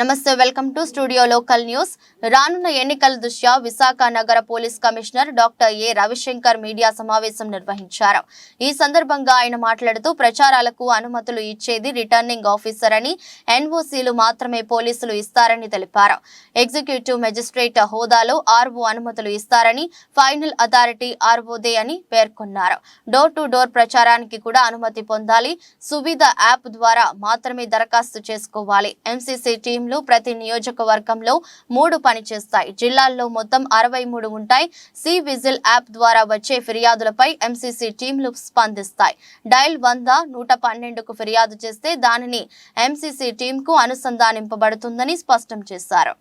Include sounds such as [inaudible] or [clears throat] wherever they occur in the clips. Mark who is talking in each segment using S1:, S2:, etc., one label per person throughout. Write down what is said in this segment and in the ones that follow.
S1: నమస్తే welcome to studio local news. రానున్న ఎన్నికల దృష్ట్యా విశాఖ నగర police commissioner doctor A Ravishankar media సమావేశం నిర్వహించారు. ఈ సందర్భంగా ఆయన మాట్లాడుతూ ప్రచారాలకు అనుమతులు ఇచ్చేది రిటర్నింగ్ ఆఫీసర్ అని ఎన్ఓసీలు మాత్రమే పోలీసులు ఇస్తారని తెలిపారు. ఎగ్జిక్యూటివ్ మెజిస్ట్రేట్ హోదాలో ఆర్ఓ అనుమతులు ఇస్తారని ఫైనల్ అథారిటీ ఆర్ఓదే అని పేర్కొన్నారు. డోర్ టు డోర్ ప్రచారానికి కూడా అనుమతి పొందాలి. సువిధ యాప్ ద్వారా మాత్రమే దరఖాస్తు చేసుకోవాలి. ఎంసీసీ టీంలు ప్రతి నియోజకవర్గంలో మూడు పనిచేస్తాయి జిల్లాల్లో మొత్తం అరవై మూడు ఉంటాయి సి విజిల్ యాప్ ద్వారా వచ్చే ఫిర్యాదులపై ఎంసీసీ టీంలు స్పందిస్తాయి డైల్ వంద నూట పన్నెండుకు ఫిర్యాదు చేస్తే దానిని ఎంసీసీ టీంకు అనుసంధానింపబడుతుందని స్పష్టం చేశారు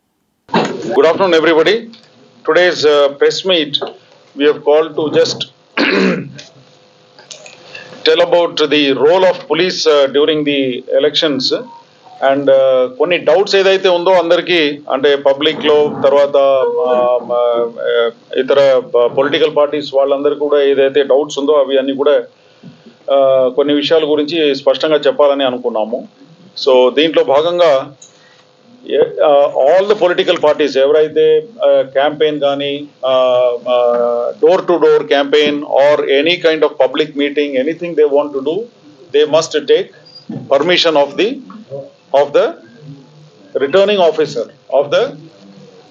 S2: Good afternoon, everybody. Today's uh, press meet, we have called to just [clears throat] tell about the role of police uh, during the elections. And కొన్ని డౌట్స్ ఏదైతే ఉందో అందరికీ అంటే పబ్లిక్లో తర్వాత ఇతర పొలిటికల్ పార్టీస్ వాళ్ళందరికీ కూడా ఏదైతే డౌట్స్ ఉందో అవి అన్ని కూడా కొన్ని విషయాల గురించి స్పష్టంగా చెప్పాలని అనుకున్నాము. సో దీంట్లో భాగంగా ఆల్ ద పొలిటికల్ పార్టీస్ ఎవరైతే క్యాంపెయిన్ కానీ door to door campaign or any kind of public meeting anything they want to do they must take permission of the of the returning officer of the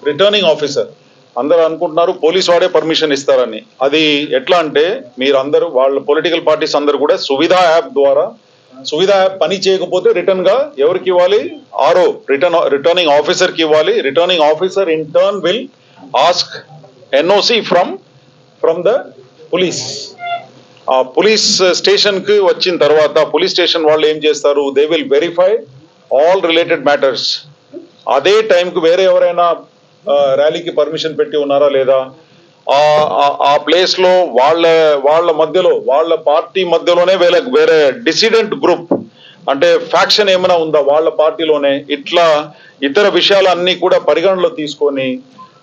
S2: returning officer అందరూ అనుకుంటున్నారు police వాడే permission ఇస్తారని. అది ఎట్లా అంటే మీరు వాళ్ళ political parties అందరూ కూడా సువిధా యాప్ ద్వారా సువిధా యాప్ పని చేయకపోతే రిటర్న్గా ఎవరికి ఇవ్వాలి? ఆరో రిటర్న్ రిటర్నింగ్ ఆఫీసర్కి ఇవ్వాలి returning officer in turn will ask NOC from from the police ఆ పోలీస్ స్టేషన్కి వచ్చిన తర్వాత పోలీస్ స్టేషన్ వాళ్ళు ఏం చేస్తారు? They will verify all related matters అదే టైంకు వేరే ఎవరైనా ర్యాలీకి పర్మిషన్ పెట్టి ఉన్నారా లేదా? ఆ ప్లేస్లో ప్లేస్లో వాళ్ళ వాళ్ళ మధ్యలో వాళ్ళ పార్టీ మధ్యలోనే వేరే వేరే డిసిడెంట్ గ్రూప్ అంటే ఫ్యాక్షన్ ఏమైనా ఉందా వాళ్ళ పార్టీలోనే ఇట్లా ఇతర విషయాలన్నీ కూడా పరిగణలో తీసుకొని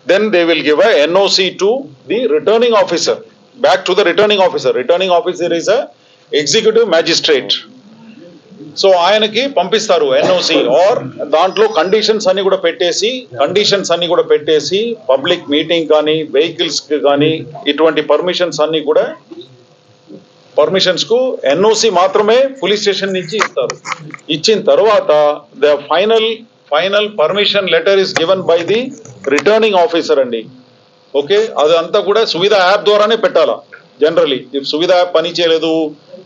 S2: then they will give a NOC to the returning officer back to the returning officer returning officer is a executive magistrate so ఆయనకి పంపిస్తారు ఎన్ఓసి ఆర్ దాంట్లో కండిషన్స్ అన్ని కూడా పెట్టేసి కండిషన్స్ అన్ని కూడా పెట్టేసి పబ్లిక్ మీటింగ్ కానీ వెహికల్స్కి కానీ ఇటువంటి పర్మిషన్స్ అన్ని కూడా పర్మిషన్స్కు ఎన్ఓసి మాత్రమే పోలీస్ స్టేషన్ నుంచి ఇస్తారు. ఇచ్చిన తర్వాత the final final permission letter is given by the returning officer అండి. ఓకే అదంతా కూడా సువిధ యాప్ ద్వారానే పెట్టాలా? జనరలీ సువిధ పని చేయలేదు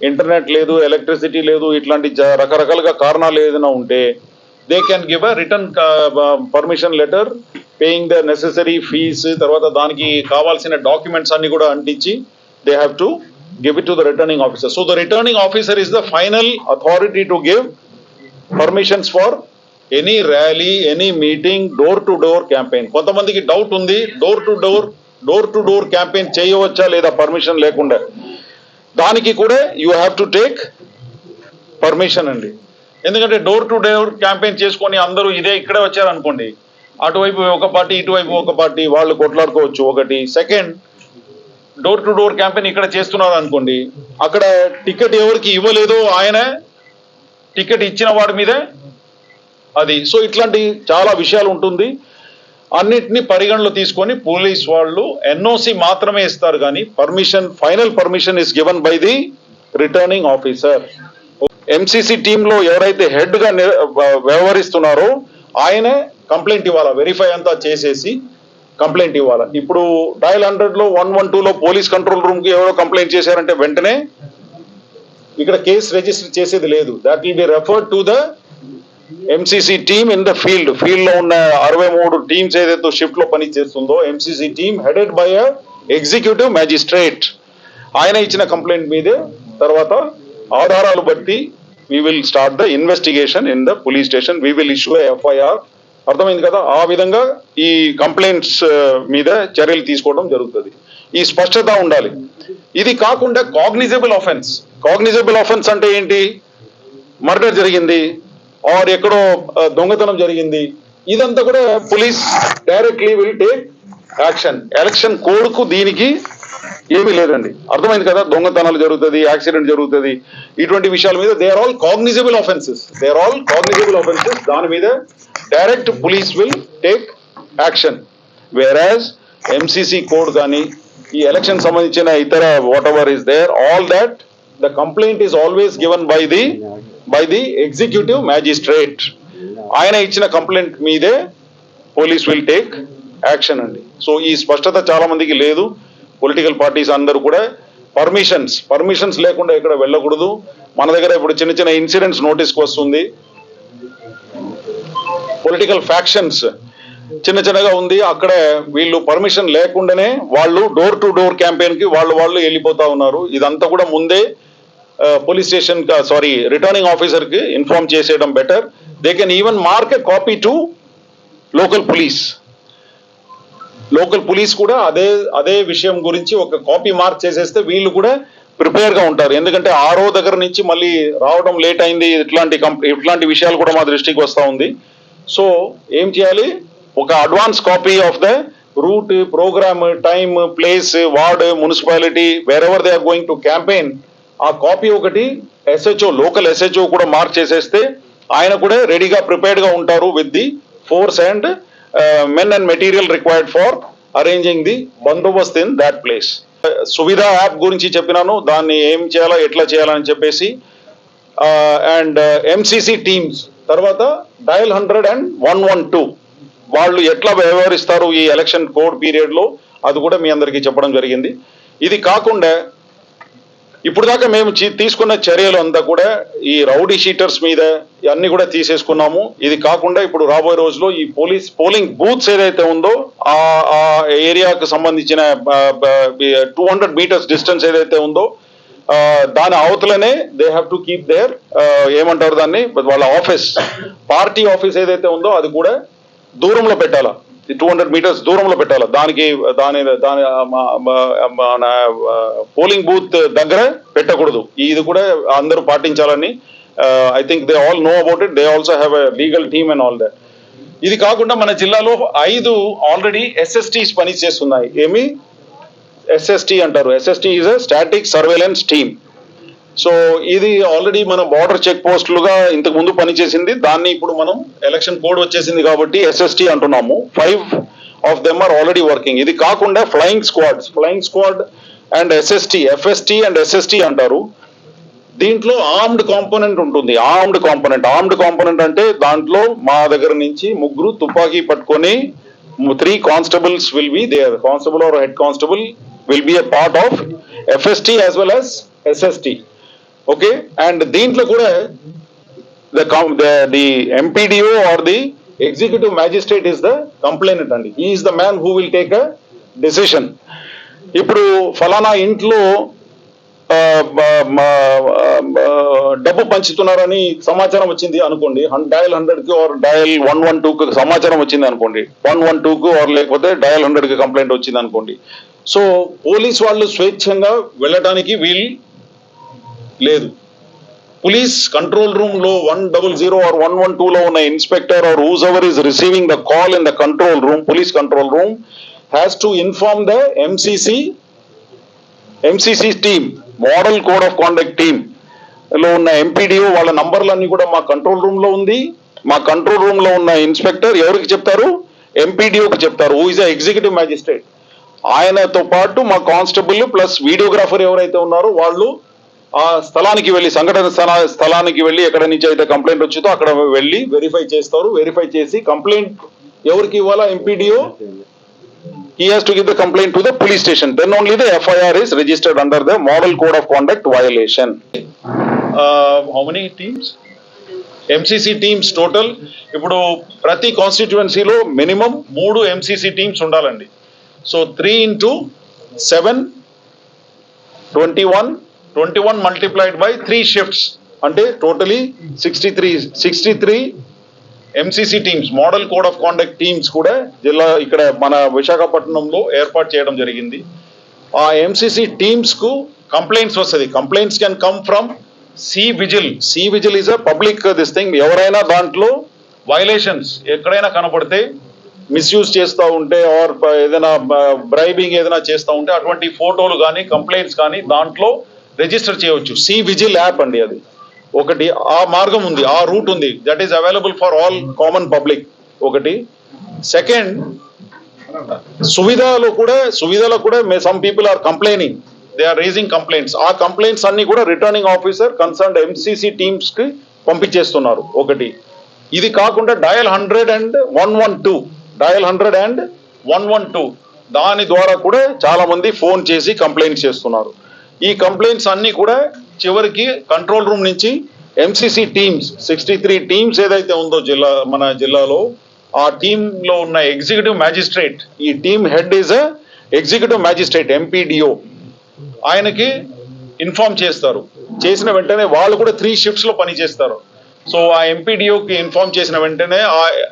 S2: ఇంటర్నెట్ లేదు ఎలక్ట్రిసిటీ లేదు ఇట్లాంటి రకరకాలుగా కారణాలు ఏదైనా ఉంటే they can give a return permission letter paying the necessary fees తర్వాత దానికి కావాల్సిన డాక్యుమెంట్స్ అన్ని కూడా అంటించి they have to give it to the returning officer so the returning officer is the final authority to give permissions for any rally any meeting door to door campaign కొంతమందికి doubt ఉంది door to door door to door campaign చేయవచ్చా లేదా permission లేకుండా? దానికి కూడా you have to take permission అండి. ఎందుకంటే door to door campaign చేసుకొని అందరూ ఇదే ఇక్కడే వచ్చారనుకోండి అటువైపు ఒక పార్టీ ఇటువైపు ఒక పార్టీ వాళ్ళు కొట్లాడుకోవచ్చు ఒకటి. Second door to door campaign ఇక్కడ చేస్తున్నారు అనుకోండి అక్కడ టికెట్ ఎవరికి ఇవ్వలేదో ఆయన టికెట్ ఇచ్చిన వాడి మీదే అది. సో ఇట్లాంటి చాలా విషయాలు ఉంటుంది. అన్నిటిని పరిగణలో తీసుకొని పోలీస్ వాళ్ళు ఎన్ఓసి మాత్రమే ఇస్తారు కానీ permission final permission is given by the returning officer MCC టీంలో ఎవరైతే హెడ్గా వ్యవహరిస్తున్నారో ఆయనే కంప్లైంట్ ఇవ్వాలా వెరిఫై అంతా చేసేసి కంప్లైంట్ ఇవ్వాలా. ఇప్పుడు డయల్ హండ్రెడ్లో వన్ వన్ టూలో పోలీస్ కంట్రోల్ రూమ్కి ఎవరో కంప్లైంట్ చేశారంటే వెంటనే ఇక్కడ కేసు రిజిస్టర్ చేసేది లేదు. That will be referred to the MCC team in the field ఫీల్డ్లో ఉన్న అరవై మూడు టీమ్స్ ఏదైతే షిఫ్ట్లో పని చేస్తుందో MCC team headed by a executive magistrate ఆయన ఇచ్చిన కంప్లైంట్ మీదే తర్వాత ఆధారాలు బట్టి we will start the investigation in the police station we will issue FIR అర్థమైంది కదా? ఆ విధంగా ఈ కంప్లైంట్స్ uh, మీద చర్యలు తీసుకోవడం జరుగుతుంది. ఈ స్పష్టత ఉండాలి. ఇది కాకుండా కాగ్నిజబుల్ ఆఫెన్స్ కాగ్నిజబుల్ ఆఫెన్స్ అంటే ఏంటి? మర్డర్ జరిగింది. ఆర్ ఎక్కడో దొంగతనం జరిగింది. ఇదంతా కూడా police directly will take action. Election కోడ్కు దీనికి ఏమీ లేదండి. అర్థమైంది కదా? దొంగతనాలు జరుగుతుంది యాక్సిడెంట్ జరుగుతుంది. ఇటువంటి విషయాల మీద they are all cognizable offences they are all cognizable offences దాని మీద direct police will take action. Whereas MCC code కానీ ఈ ఎలక్షన్ సంబంధించిన ఇతర whatever is there all that the complaint is always given by the by the executive magistrate ఆయన ఇచ్చిన complaint మీదే police will take action అండి. సో ఈ స్పష్టత చాలా మందికి లేదు. పొలిటికల్ పార్టీస్ అందరూ కూడా పర్మిషన్స్ పర్మిషన్స్ లేకుండా ఇక్కడ వెళ్ళకూడదు. మన దగ్గర ఇప్పుడు చిన్న చిన్న ఇన్సిడెంట్స్ నోటీస్కి వస్తుంది. పొలిటికల్ ఫ్యాక్షన్స్ చిన్న చిన్నగా ఉంది. అక్కడ వీళ్ళు పర్మిషన్ లేకుండానే వాళ్ళు డోర్ టు డోర్ క్యాంపెయిన్కి వాళ్ళు వాళ్ళు వెళ్ళిపోతా ఉన్నారు. ఇదంతా కూడా ముందే పోలీస్ స్టేషన్ సారీ రిటర్నింగ్ ఆఫీసర్కి ఇన్ఫార్మ్ చేసేయడం better they can even mark a copy to local police local police కూడా అదే అదే విషయం గురించి ఒక కాపీ మార్క్ చేసేస్తే వీళ్ళు కూడా ప్రిపేర్గా ఉంటారు. ఎందుకంటే ఆరో దగ్గర నుంచి మళ్ళీ రావడం లేట్ అయింది ఇట్లాంటి కంప్ ఇట్లాంటి విషయాలు కూడా మా దృష్టికి వస్తూ ఉంది. సో ఏం చేయాలి? ఒక advance copy of the route programme time place ward municipality wherever they are going to campaign ఆ కాపీ ఒకటి ఎస్హెచ్ఓ లోకల్ ఎస్హెచ్ఓ కూడా మార్క్ చేసేస్తే ఆయన కూడా రెడీగా ప్రిపేర్డ్గా ఉంటారు with the force and men and material required for arranging the bandobast in that place Suvidha app గురించి చెప్పినాను దాన్ని ఏం చేయాలో ఎట్లా చేయాలని చెప్పేసి అండ్ ఎంసీసీ టీమ్స్ తర్వాత dial hundred and one one two వాళ్ళు ఎట్లా వ్యవహరిస్తారు ఈ ఎలక్షన్ కోడ్ పీరియడ్లో అది కూడా మీ అందరికీ చెప్పడం జరిగింది. ఇది కాకుండా ఇప్పుడు దాకా మేము తీసుకున్న చర్యలు అంతా కూడా ఈ రౌడీ షీటర్స్ మీద అన్ని కూడా తీసేసుకున్నాము. ఇది కాకుండా ఇప్పుడు రాబోయే రోజుల్లో ఈ పోలీస్ పోలింగ్ బూత్స్ ఏదైతే ఉందో ఆ ఆ ఏరియాకు సంబంధించిన టూ హండ్రెడ్ మీటర్స్ డిస్టెన్స్ ఏదైతే ఉందో దాని అవతలనే they have to keep there ఏమంటారు దాన్ని? వాళ్ళ ఆఫీస్ పార్టీ ఆఫీస్ ఏదైతే ఉందో అది కూడా దూరంలో పెట్టాలా? టూ హండ్రెడ్ మీటర్స్ దూరంలో పెట్టాలి. దానికి దాని దాని మన పోలింగ్ బూత్ దగ్గర పెట్టకూడదు. ఇది కూడా అందరూ పాటించాలని I think they all know about it they also have a legal team and all that ఇది కాకుండా మన జిల్లాలో ఐదు ఆల్రెడీ ఎస్ఎస్టీస్ పని చేస్తున్నాయి ఏమి? ఎస్ఎస్టీ అంటారు. SST is a static surveillance team so ఇది ఆల్రెడీ మన బార్డర్ చెక్ పోస్టులుగా ఇంతకు ముందు పనిచేసింది. దాన్ని ఇప్పుడు మనం ఎలక్షన్ కోడ్ వచ్చేసింది కాబట్టి ఎస్ఎస్టీ అంటున్నాము. Five of them are already working ఇది కాకుండా flying squads flying squad and SST FST and SST అంటారు. దీంట్లో ఆర్మ్డ్ కాంపోనెంట్ ఉంటుంది. ఆర్మ్డ్ కాంపోనెంట్ ఆర్మ్డ్ కాంపోనెంట్ అంటే దాంట్లో మా దగ్గర నుంచి ముగ్గురు తుపాకీ పట్టుకొని three constables will be there constable or head constable will be a part of FST as well as SST okay and దీంట్లో కూడా the the MPDO or the executive magistrate is the complainant అండి. Is the man who will take a decision ఇప్పుడు ఫలానా ఇంట్లో డబ్బు పంచుతున్నారని సమాచారం వచ్చింది అనుకోండి. డయల్ హండ్రెడ్కి or dial one one two కి సమాచారం వచ్చింది అనుకోండి. వన్ వన్ టూ కు ఆర్ లేకపోతే డయల్ హండ్రెడ్కి కంప్లైంట్ వచ్చింది అనుకోండి. సో పోలీస్ వాళ్ళు స్వేచ్ఛంగా వెళ్ళడానికి వీల్ లేదు. పోలీస్ కంట్రోల్ రూమ్లో one double zero or one one two లో ఉన్న inspector or whose ever is receiving the call in the control room police control room has to inform the MCC MCC team model code of conduct టీమ్లో ఉన్న MPDO వాళ్ళ నంబర్లన్నీ కూడా మా control రూమ్లో ఉంది. మా కంట్రోల్ రూమ్లో ఉన్న ఇన్స్పెక్టర్ ఎవరికి చెప్తారు? ఎంపీడీఓకి చెప్తారు. హూ ఇస్ ఎగ్జిక్యూటివ్ మ్యాజిస్ట్రేట్ ఆయనతో పాటు మా కానిస్టేబుల్ ప్లస్ వీడియోగ్రాఫర్ ఎవరైతే ఉన్నారో వాళ్ళు ఆ స్థలానికి వెళ్ళి సంఘటన స్థలా- స్థలానికి వెళ్ళి ఎక్కడ నుంచి అయితే కంప్లైంట్ వచ్చిందో అక్కడ వెళ్ళి వెరిఫై చేస్తారు. వెరిఫై చేసి కంప్లైంట్ ఎవరికి ఇవ్వాలా? MPDO he has to give the complaint to the police station then only the FIR is registered under the model code of conduct violation. Uh, MCC teams total ఇప్పుడు ప్రతి కాన్స్టిట్యువెన్సీలో minimum మూడు MCC teams ఉండాలండి. So three into seven twenty one twenty one multiplied by three shifts అంటే totally sixty three sixty three MCC teams model code of conduct teams కూడా జిల్లా ఇక్కడ మన విశాఖపట్నంలో ఏర్పాటు చేయడం జరిగింది. ఆ ఎంసీసీ టీమ్స్కు కంప్లైంట్స్ వస్తుంది. Complaints can come from C vigil C vigil is a public this thing ఎవరైనా దాంట్లో వైలేషన్స్ ఎక్కడైనా కనపడితే మిస్యూజ్ చేస్తూ ఉంటే ఆర్ uh, ఏదైనా uh, బ్రైబింగ్ ఏదైనా చేస్తూ ఉంటే అటువంటి ఫోటోలు కానీ కంప్లైంట్స్ కానీ దాంట్లో రిజిస్టర్ చేయవచ్చు. సి విజిల్ యాప్ అండి అది. ఒకటి ఆ మార్గం ఉంది ఆ రూట్ ఉంది. That is available for all common public ఒకటి. సెకండ్ సువిధలో కూడా సువిధలో కూడా may some people are complaining they are raising complaints ఆ కంప్లైంట్స్ అన్ని కూడా రిటర్నింగ్ ఆఫీసర్ కన్సర్న్ ఎంసీసీ టీమ్స్కి పంపించేస్తున్నారు. ఒకటి. ఇది కాకుండా dial hundred and one one two. Dial hundred and one one two. దాని ద్వారా కూడా చాలా మంది ఫోన్ చేసి కంప్లైంట్ చేస్తున్నారు. ఈ కంప్లైంట్స్ అన్ని కూడా చివరికి కంట్రోల్ రూమ్ నుంచి MCC teams sixty three teams ఏదైతే ఉందో జిల్లా మన జిల్లాలో ఆ టీమ్లో ఉన్న ఎగ్జిక్యూటివ్ మ్యాజిస్ట్రేట్ ఈ team head is executive magistrate MPDO ఆయనకి ఇన్ఫార్మ్ చేస్తారు. చేసిన వెంటనే వాళ్ళు కూడా త్రీ షిఫ్ట్స్లో పని చేస్తారు. సో ఆ ఎంపీడిఓకి ఇన్ఫార్మ్ చేసిన వెంటనే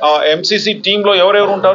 S2: ఆ ఎంసీసీ టీంలో ఎవరెవరు ఉంటారు?